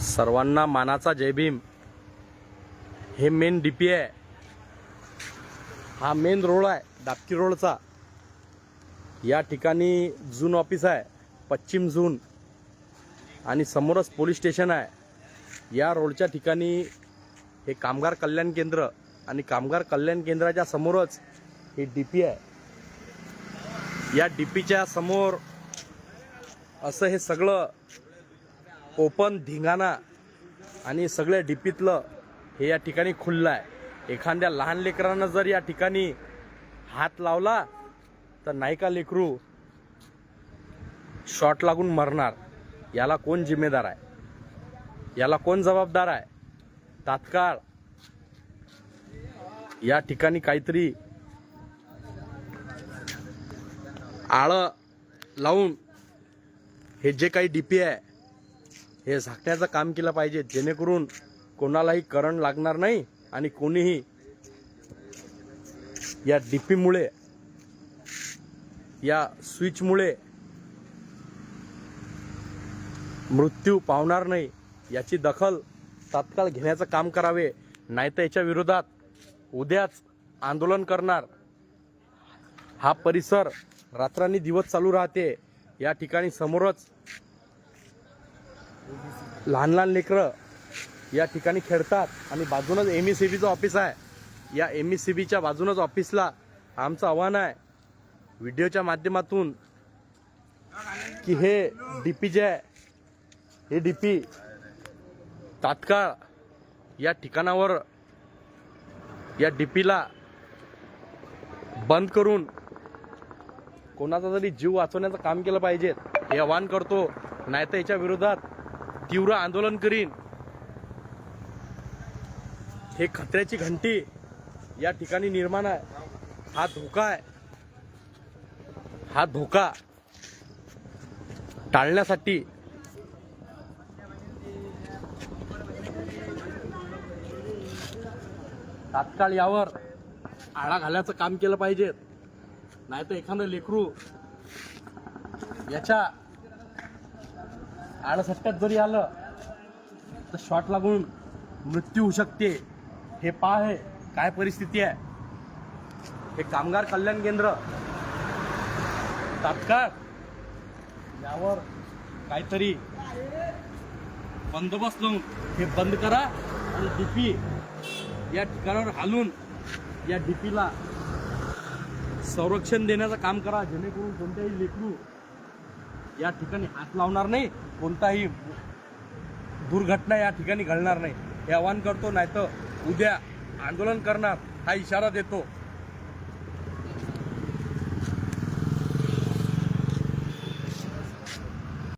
सर्वांना मानाचा जय भीम. हे मेन डीपी आहे. हा मेन रोड आहे दापकी रोडचा या ठिकाणी झून ऑफिस आहे पश्चिम झून आणि समोरच पोलीस स्टेशन आहे. या रोडच्या ठिकाणी हे कामगार कल्याण केंद्र आणि कामगार कल्याण केंद्राच्या समोरच हे डी पी आहे. या डी पीच्या समोर असं हे सगळं ओपन धिंगाणा आणि सगळ्या डीपीतलं हे या ठिकाणी खुल्लं आहे एखाद्या लहान लेकरानं जर या ठिकाणी हात लावला तर नाही का लेकरू शॉट लागून मरणार. याला कोण जिम्मेदार आहे? याला कोण जबाबदार आहे? तात्काळ या ठिकाणी काहीतरी आळं लावून हे जे काही डीपी आहे हे झाकण्याचं काम केलं पाहिजे जेणेकरून कोणालाही करंट लागणार नाही आणि कोणीही या डीपीमुळे या स्विचमुळे मृत्यू पावणार नाही याची दखल तात्काळ घेण्याचं काम करावे. नाहीतर याच्या विरोधात उद्याच आंदोलन करणार हा परिसर रात्रांनी दिवस चालू राहते. या ठिकाणी समोरच लहान लहान लेकरं या ठिकाणी खेळतात. आणि बाजूनच एम ई सी बीचं ऑफिस आहे. या एम ई सी बीच्या बाजूनच ऑफिसला आमचं आव्हान आहे व्हिडिओच्या माध्यमातून की हे डी पी जे आहे हे डी पी तात्काळ या ठिकाणावर या डी पीला बंद करून कोणाचा तरी जीव वाचवण्याचं काम केलं पाहिजे हे आव्हान करतो. नाहीतर याच्या विरोधात तीव्र आंदोलन करीन. हे खतऱ्याची घंटी या ठिकाणी निर्माण आहे. हा धोका आहे. हा धोका टाळण्यासाठी तात्काळ यावर आळा घालायचं काम केलं पाहिजे. नाहीतर एखादं लेकरू याच्या आळसट्ट्यात जरी आलं तर शॉट लागून मृत्यू होऊ शकते. हे पहा आहे काय परिस्थिती आहे? हे कामगार कल्याण केंद्र तात्काळ यावर काहीतरी बंदोबस्त लावून हे बंद करा आणि डीपी या ठिकाणावर हालून या डीपीला संरक्षण देण्याचं काम करा जेणेकरून कोणत्याही लेकरू या ठिकाणी हात लावणार नाही कोणताही दुर्घटना या ठिकाणी घडणार नाही. हे आवाहन करतो नाही तर उद्या आंदोलन करणार हा इशारा देतो.